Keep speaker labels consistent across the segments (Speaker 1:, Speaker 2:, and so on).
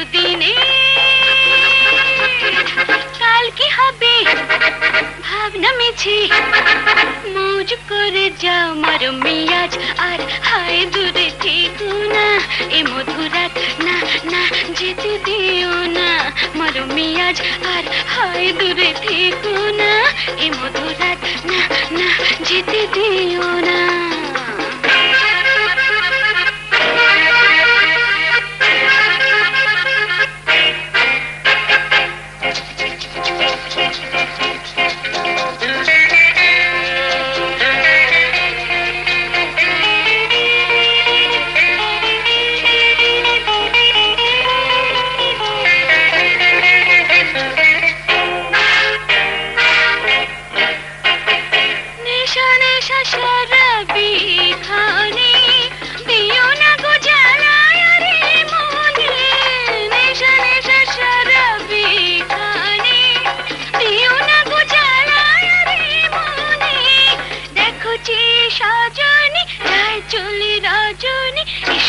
Speaker 1: দুদিনে। কাল কি হবে? ভাবনা মেছে মৌজ করে যাও মার মিয়াজ। আর হায় দূরে ঠিকুনা এ মধুরাত না না, যেতে দিও না মার মিয়াজ। আর হায় দূরে ঠিকুনা এ মধুরাত না না, যেতে দিও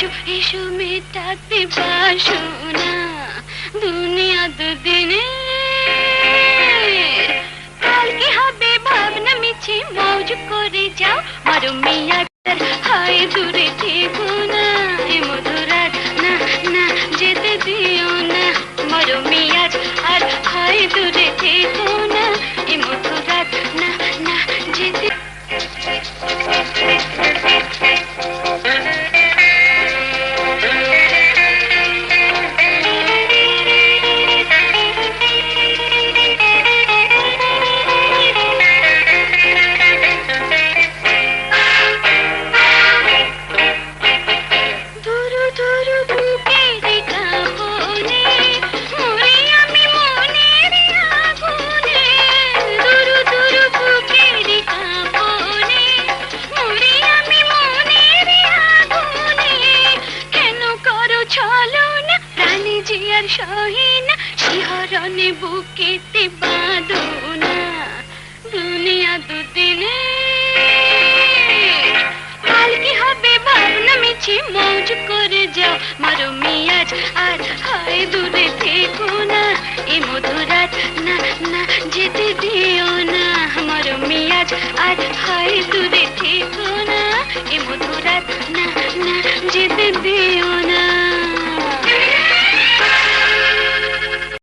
Speaker 1: এসো এসো মেটাতে বাসনা দুনিয়া দুদিনে। কালকে হবে ভাবনা মিছে, মৌজ করে যাও। মারো মিয়া হয় দূরে থেকো না মধুরাত না না, যেতে দিও না। মারো মিয়াজ সহে না শিহরণে বুকেতে বাঁধনা। দুনিয়া দুদিনে। কালকে হবে ভাবনা মিছি, মৌজ করে যাও। মারো মিয়াজ আর হায় দূরে থেকো না। এ মধুরাত না না, যেতে দিও না। মারো মিয়াজ আর হায় দূরে থেকো না। এ মধুরাত না না, যেতে দিও